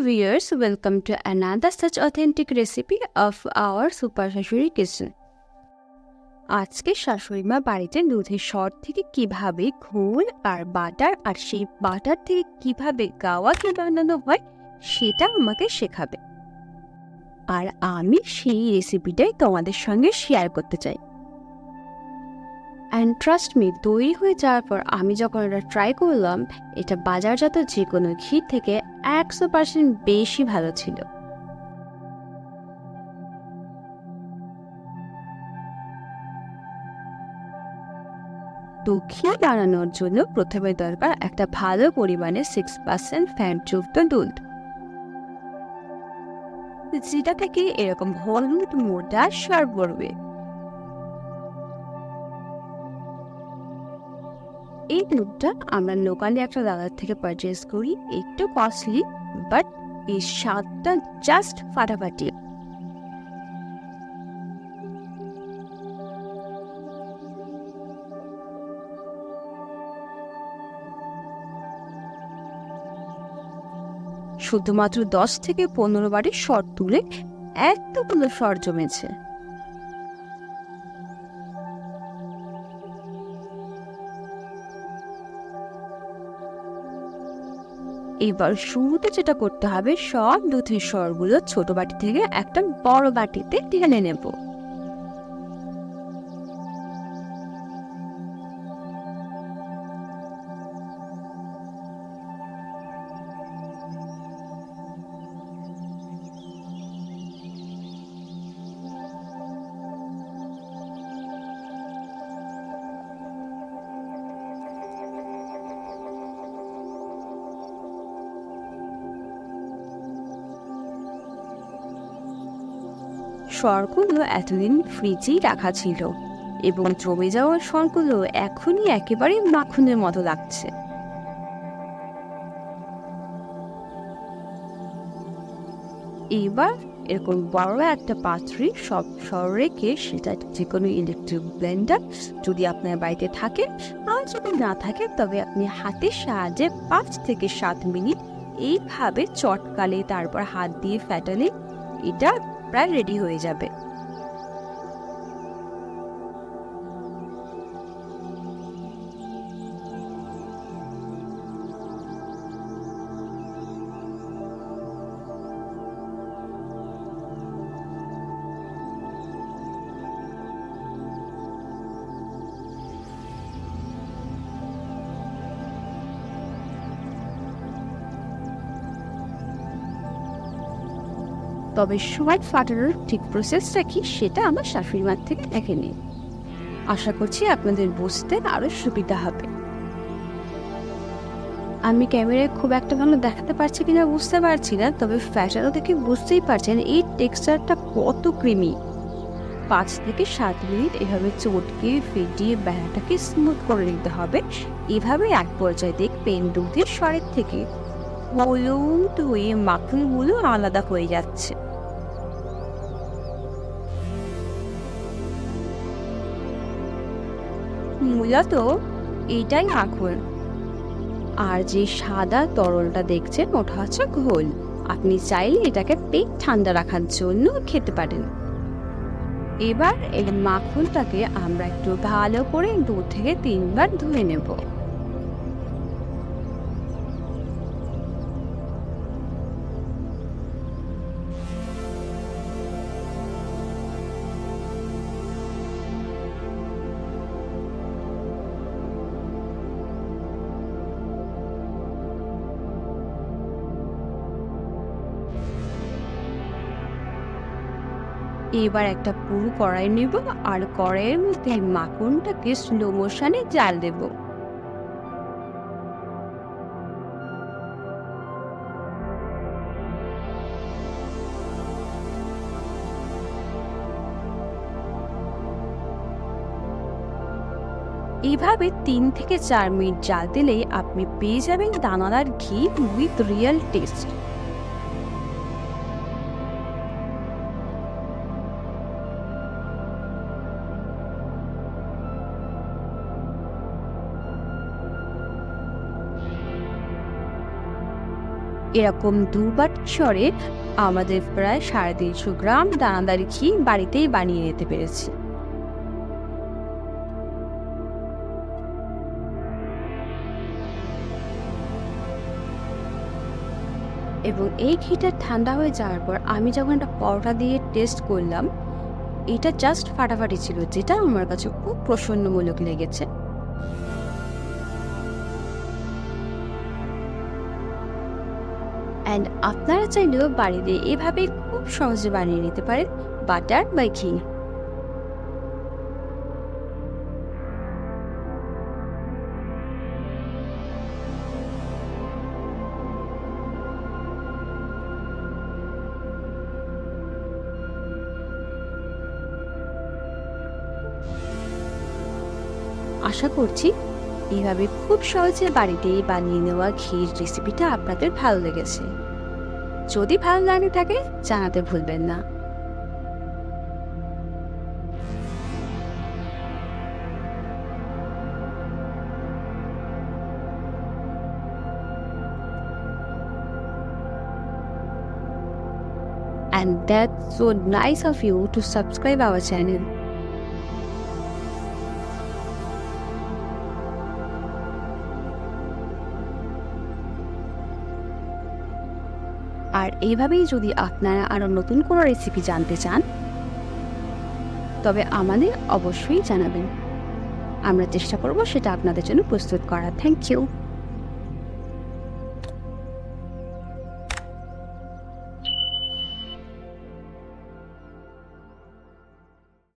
viewers, welcome to another such authentic recipe of our Super Shashuri Kitchen. আজকে শাশুড়ি মা বাড়িতে দুধের সর থেকে কীভাবে ঘোল আর বাটার আর সেই বাটার থেকে কীভাবে গাওয়া কি বানানো হয় সেটা আমাকে শেখাবে আর আমি সেই রেসিপিটাই তোমাদের সঙ্গে শেয়ার করতে চাই অ্যান্ড ট্রাস্ট মি তৈরি হয়ে যাওয়ার পর আমি যখন এটা ট্রাই করলাম, এটা বাজারজাত যে কোনো ঘি থেকে একশো পার্সেন্ট বেশি ভালো ছিল। তো ঘি বানানোর জন্য প্রথমে দরকার একটা ভালো পরিমাণে সিক্স পার্সেন্ট ফ্যাটযুক্ত দুধ। যেটা থেকে এরকম হলুদ, মোটা সার পড়বে এই দুধটা আমরা লোকালি একটা দাদার থেকে পারচেস করি, একটু কস্টলি বাট এই স্বাদটা জাস্ট ফাটাফাটি। শুধুমাত্র দশ থেকে পনেরো বারের শর তুলে এতগুলো শর জমেছে। এবার শুরুতে যেটা করতে হবে, সব দুধের স্বরগুলো ছোট বাটি থেকে একটা বড় বাটিতে ঢেলে নেব। স্বরগুলো এতদিন ফ্রিজেই রাখা ছিল এবং জমে যাওয়া স্বরগুলো এখনই একেবারে মাখনের মতো লাগছে। এবার এরকম বড় একটা পাত্রে সব স্বর রেখে সেটা যে কোনো ইলেকট্রিক ব্লেন্ডার যদি আপনার বাড়িতে থাকে আর যদি না থাকে তবে আপনি হাতের সাহায্যে পাঁচ থেকে সাত মিনিট এইভাবে চটকালে তারপর হাত দিয়ে ফ্যাটালে এটা প্রায় রেডি হয়ে যাবে। তবে সোয়াইট ফাটানোর ঠিক প্রসেসটা কি সেটা আমার শাশুড়ি মার থেকে দেখে নিন। আশা করছি আপনাদের বুঝতে আরও সুবিধা হবে। আমি ক্যামেরায় খুব একটা ভালো দেখাতে পারছি কিনা বুঝতে পারছি না, তবে ফ্যাশনও দেখে বুঝতেই পারছেন এই টেক্সচারটা কত ক্রিমি পাঁচ থেকে সাত মিনিট এভাবে চটকে ফেটিয়ে বেড়াটাকে স্মুথ করে নিতে হবে। এভাবে এক পর্যায়ে দেখবেন দুধের স্বরের থেকে হলুদ হয়ে মাখনগুলো আলাদা হয়ে যাচ্ছে। মূলত এটাই মাখন আর যে সাদা তরলটা দেখছেন, ওটা হচ্ছে ঘোল। আপনি চাইলে এটাকে পেট ঠান্ডা রাখার জন্য খেতে পারেন। এবার এই মাখনটাকে আমরা একটু ভালো করে দু থেকে তিনবার ধুয়ে নেব। এবার একটা পুরো কড়াই নেব আর কড়াইয়ের মধ্যে মাখনটাকে স্লো মোশনে জাল দেব। এভাবে তিন থেকে চার মিনিট জাল দিলেই আপনি পেয়ে যাবেন দানাদার ঘি উইথ রিয়েল টেস্ট এরকম দুবার স্বরে আমাদের প্রায় সাড়ে তিনশো গ্রাম দানাদারি ঘি বাড়িতেই বানিয়ে নিতে পেরেছি। এবং এই ঘিটা ঠান্ডা হয়ে যাওয়ার পর আমি যখন একটা পরোটা দিয়ে টেস্ট করলাম, এটা জাস্ট ফাটাফাটি ছিল, যেটা আমার কাছে খুব প্রসন্নমূলক লেগেছে। অ্যান্ড আপনারা চাইলেও বাড়িতে এভাবে খুব সহজে বানিয়ে নিতে পারেন, বাটার বা ঘি। আশা করছি এইভাবে খুব সহজে বাড়িতেই বানিয়ে নেওয়া ঘির রেসিপিটা আপনাদের ভালো লেগেছে যদি ভালো লাগে থাকে, জানাতে ভুলবেন না And that's so nice of you to subscribe our channel. আর এইভাবেই যদি আপনারা আরও নতুন কোনো রেসিপি জানতে চান, তবে আমাদের অবশ্যই জানাবেন। আমরা চেষ্টা করব সেটা আপনাদের জন্য প্রস্তুত করা থ্যাংক ইউ